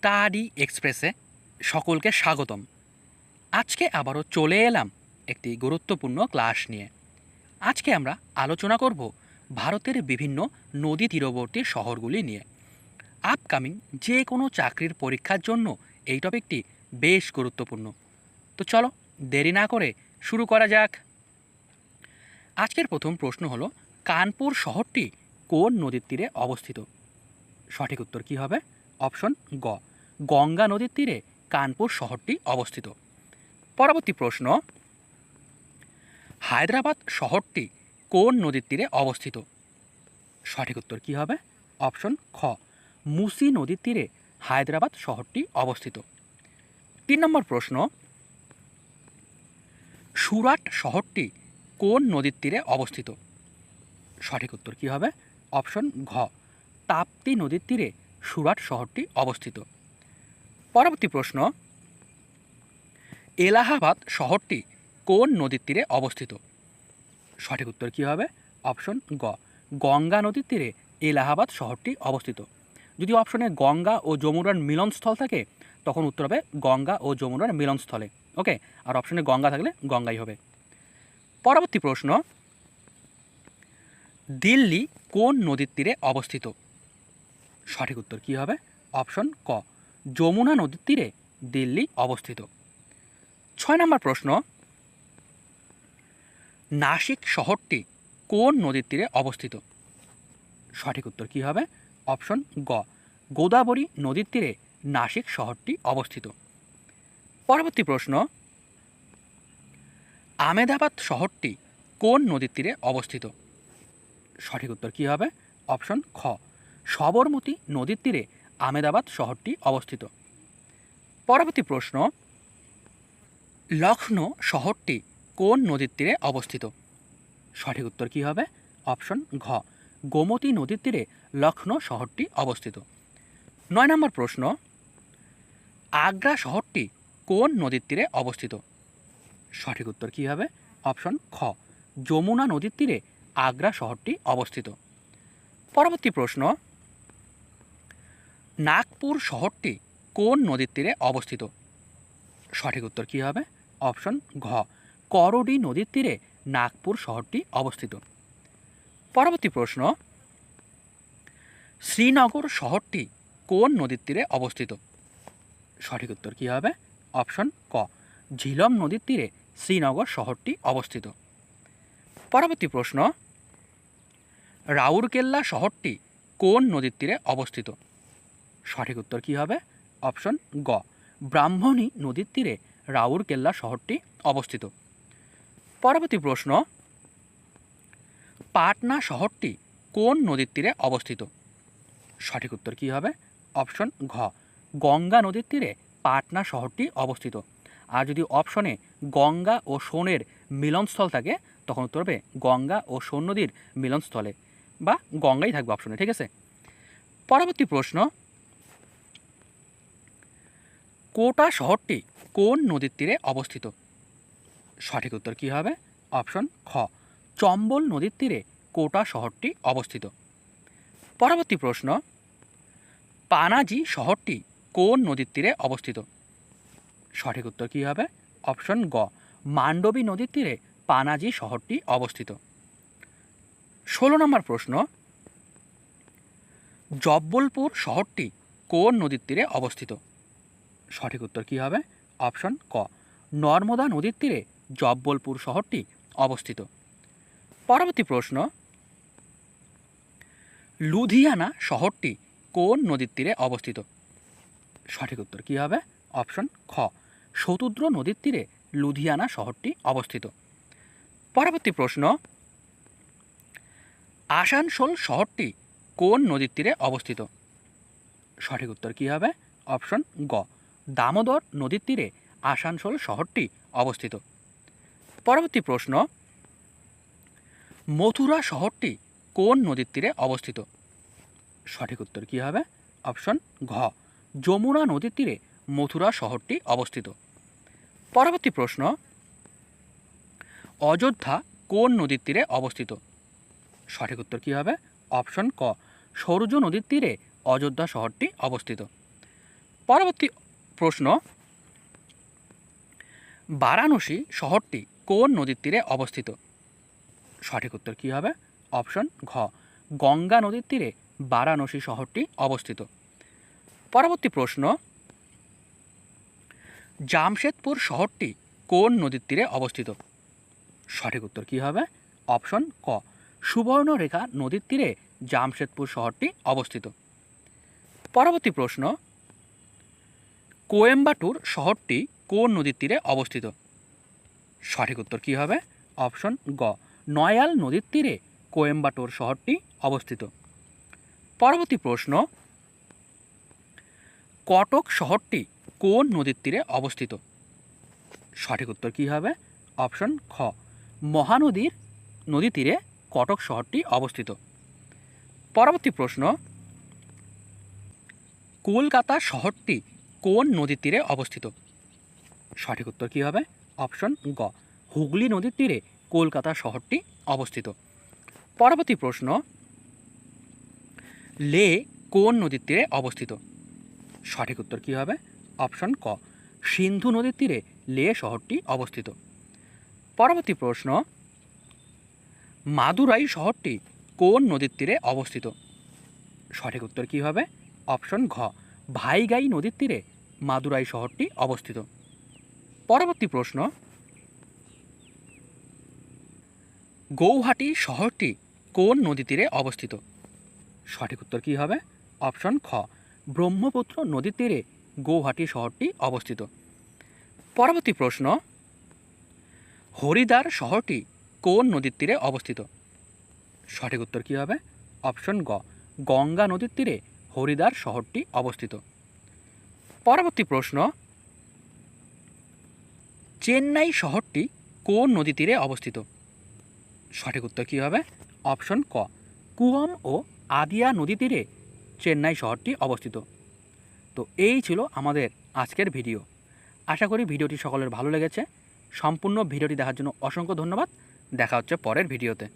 Study এক্সপ্রেসে সকলকে স্বাগতম। আজকে আবারও চলে এলাম একটি গুরুত্বপূর্ণ ক্লাস নিয়ে। আজকে আমরা আলোচনা করব ভারতের বিভিন্ন নদী তীরবর্তী শহরগুলি নিয়ে। আপকামিং যে কোনো চাকরির পরীক্ষার জন্য এই টপিকটি বেশ গুরুত্বপূর্ণ। তো চলো দেরি না করে শুরু করা যাক। আজকের প্রথম প্রশ্ন হলো, কানপুর শহরটি কোন নদীর তীরে অবস্থিত? সঠিক উত্তর কী হবে? অপশন গ। গঙ্গা নদীর তীরে কানপুর শহরটি অবস্থিত। পরবর্তী প্রশ্ন, হায়দ্রাবাদ শহরটি কোন নদীর তীরে অবস্থিত? সঠিক উত্তর কী হবে? অপশন, খ, মুসি নদীর তীরে হায়দ্রাবাদ শহরটি অবস্থিত। তিন নম্বর প্রশ্ন, সুরাট শহরটি কোন নদীর তীরে অবস্থিত? সঠিক উত্তর কী হবে? অপশন, ঘ, তাপ্তি নদীর তীরে সুরাট শহরটি অবস্থিত। পরবর্তী প্রশ্ন, এলাহাবাদ শহরটি কোন নদীর তীরে অবস্থিত? সঠিক উত্তর কী হবে? অপশন গ, গঙ্গা নদীর তীরে এলাহাবাদ শহরটি অবস্থিত। যদি অপশনে গঙ্গা ও যমুনার মিলনস্থল থাকে, তখন উত্তর হবে গঙ্গা ও যমুনার মিলনস্থলে। ওকে আর অপশনে গঙ্গা থাকলে গঙ্গাই হবে। পরবর্তী প্রশ্ন, দিল্লি কোন নদীর তীরে অবস্থিত? সঠিক উত্তর কী হবে? অপশন ক যমুনা নদীর তীরে দিল্লি অবস্থিত। ছয় নম্বর প্রশ্ন, নাসিক শহরটি কোন নদীর তীরে অবস্থিত? সঠিক উত্তর কী হবে? অপশন গ, গোদাবরী নদীর তীরে নাসিক শহরটি অবস্থিত। পরবর্তী প্রশ্ন আমেদাবাদ শহরটি কোন নদীর তীরে অবস্থিত? সঠিক উত্তর কী হবে? অপশন খ, সবরমতী নদীর তীরে আমেদাবাদ শহরটি অবস্থিত। পরবর্তী প্রশ্ন লখনৌ শহরটি কোন নদীর তীরে অবস্থিত? সঠিক উত্তর কী হবে? অপশন ঘ, গোমতী নদীর তীরে লখনৌ শহরটি অবস্থিত। নয় নম্বর প্রশ্ন, আগ্রা শহরটি কোন নদীর তীরে অবস্থিত? সঠিক উত্তর কী হবে? অপশন খ, যমুনা নদীর তীরে আগ্রা শহরটি অবস্থিত। পরবর্তী প্রশ্ন নাগপুর শহরটি কোন নদীর তীরে অবস্থিত? সঠিক উত্তর কী হবে? অপশন ঘ। করডি নদীর তীরে নাগপুর শহরটি অবস্থিত। পরবর্তী প্রশ্ন, শ্রীনগর শহরটি কোন নদীর তীরে অবস্থিত? সঠিক উত্তর কী হবে? অপশন ক। ঝিলম নদীর তীরে শ্রীনগর শহরটি অবস্থিত। পরবর্তী প্রশ্ন, রাউরকেল্লা শহরটি কোন নদীর তীরে অবস্থিত? সঠিক উত্তর কী হবে? অপশন গ। ব্রাহ্মণী নদীর তীরে রাউরকেল্লা শহরটি অবস্থিত। পরবর্তী প্রশ্ন, পাটনা শহরটি কোন নদীর তীরে অবস্থিত? সঠিক উত্তর কী হবে? অপশন ঘ। গঙ্গা নদীর তীরে পাটনা শহরটি অবস্থিত। আর যদি অপশনে গঙ্গা ও সোনের মিলনস্থল থাকে, তখন উত্তর হবে গঙ্গা ও সোন নদীর মিলনস্থলে। বা গঙ্গাই থাকবে অপশনে ঠিক আছে? পরবর্তী প্রশ্ন কোটা শহরটি কোন নদীর তীরে অবস্থিত? সঠিক উত্তর কী হবে? অপশন খ। চম্বল নদীর তীরে কোটা শহরটি অবস্থিত। পরবর্তী প্রশ্ন, পানাজি শহরটি কোন নদীর তীরে অবস্থিত? সঠিক উত্তর কী হবে? অপশন গ। মান্ডবী নদীর তীরে পানাজি শহরটি অবস্থিত। ষোলো নম্বর প্রশ্ন, জব্বলপুর শহরটি কোন নদীর তীরে অবস্থিত? সঠিক উত্তর কী হবে? অপশন ক। নর্মদা নদীর তীরে জব্বলপুর শহরটি অবস্থিত। পরবর্তী প্রশ্ন। লুধিয়ানা শহরটি কোন নদীর তীরে অবস্থিত? সঠিক উত্তর কী হবে? অপশন খ। শতুদ্র নদীর তীরে লুধিয়ানা শহরটি অবস্থিত। পরবর্তী প্রশ্ন। আসানসোল শহরটি কোন নদীর তীরে অবস্থিত? সঠিক উত্তর কী হবে? অপশন গ। দামোদর নদীর তীরে আসানসোল শহরটি অবস্থিত। পরবর্তী প্রশ্ন, মথুরা শহরটি কোন নদীর তীরে অবস্থিত? সঠিক উত্তর কী হবে? অপশন ঘ, যমুনা নদীর তীরে মথুরা শহরটি অবস্থিত। পরবর্তী প্রশ্ন, অযোধ্যা কোন নদীর তীরে অবস্থিত? সঠিক উত্তর কী হবে? অপশন ক সৌর্য নদীর তীরে অযোধ্যা শহরটি অবস্থিত। পরবর্তী প্রশ্ন, বারাণসী শহরটি কোন নদীর তীরে অবস্থিত? সঠিক উত্তর কী হবে? অপশন, ঘ, গঙ্গা নদীর তীরে বারাণসী শহরটি অবস্থিত। পরবর্তী প্রশ্ন, জামশেদপুর শহরটি কোন নদীর তীরে অবস্থিত? সঠিক উত্তর কী হবে? অপশন, ক, সুবর্ণরেখা নদীর তীরে জামশেদপুর শহরটি অবস্থিত। পরবর্তী প্রশ্ন কোয়েম্বাটুর শহরটি কোন নদীর তীরে অবস্থিত? সঠিক উত্তর কী হবে? অপশন গ। নয়াল নদীর তীরে কোয়েম্বাটুর শহরটি অবস্থিত। পরবর্তী প্রশ্ন, কটক শহরটি কোন নদীর তীরে অবস্থিত? সঠিক উত্তর কী হবে? অপশন খ। মহানদীর নদী তীরে কটক শহরটি অবস্থিত। পরবর্তী প্রশ্ন, কলকাতা শহরটি কোন নদীর তীরে অবস্থিত? সঠিক উত্তর কী হবে? অপশন গ। হুগলি নদীর তীরে কলকাতা শহরটি অবস্থিত। পরবর্তী প্রশ্ন, লে কোন নদীর তীরে অবস্থিত? সঠিক উত্তর কী হবে? অপশন ক। সিন্ধু নদীর তীরে লে শহরটি অবস্থিত। পরবর্তী প্রশ্ন, মাদুরাই শহরটি কোন নদীর তীরে অবস্থিত? সঠিক উত্তর কী হবে? অপশন ঘ। ভাইগাই নদীর তীরে মাদুরাই শহরটি অবস্থিত। পরবর্তী প্রশ্ন। গৌহাটি শহরটি কোন নদী তীরে অবস্থিত? সঠিক উত্তর কী হবে? অপশন খ। ব্রহ্মপুত্র নদীর তীরে গৌহাটি শহরটি অবস্থিত। পরবর্তী প্রশ্ন। হরিদ্বার শহরটি কোন নদীর তীরে অবস্থিত? সঠিক উত্তর কী হবে? অপশন গ। গঙ্গা নদীর তীরে হরিদ্বার শহরটি অবস্থিত। পরবর্তী প্রশ্ন, চেন্নাই শহরটি কোন নদী তীরে অবস্থিত? সঠিক উত্তর কী হবে? অপশন ক, কুয়ম ও আদিয়া নদী তীরে চেন্নাই শহরটি অবস্থিত। তো এই ছিল আমাদের আজকের ভিডিও। আশা করি ভিডিওটি সকলের ভালো লেগেছে। সম্পূর্ণ ভিডিওটি দেখার জন্য অসংখ্য ধন্যবাদ। দেখা হচ্ছে পরের ভিডিওতে।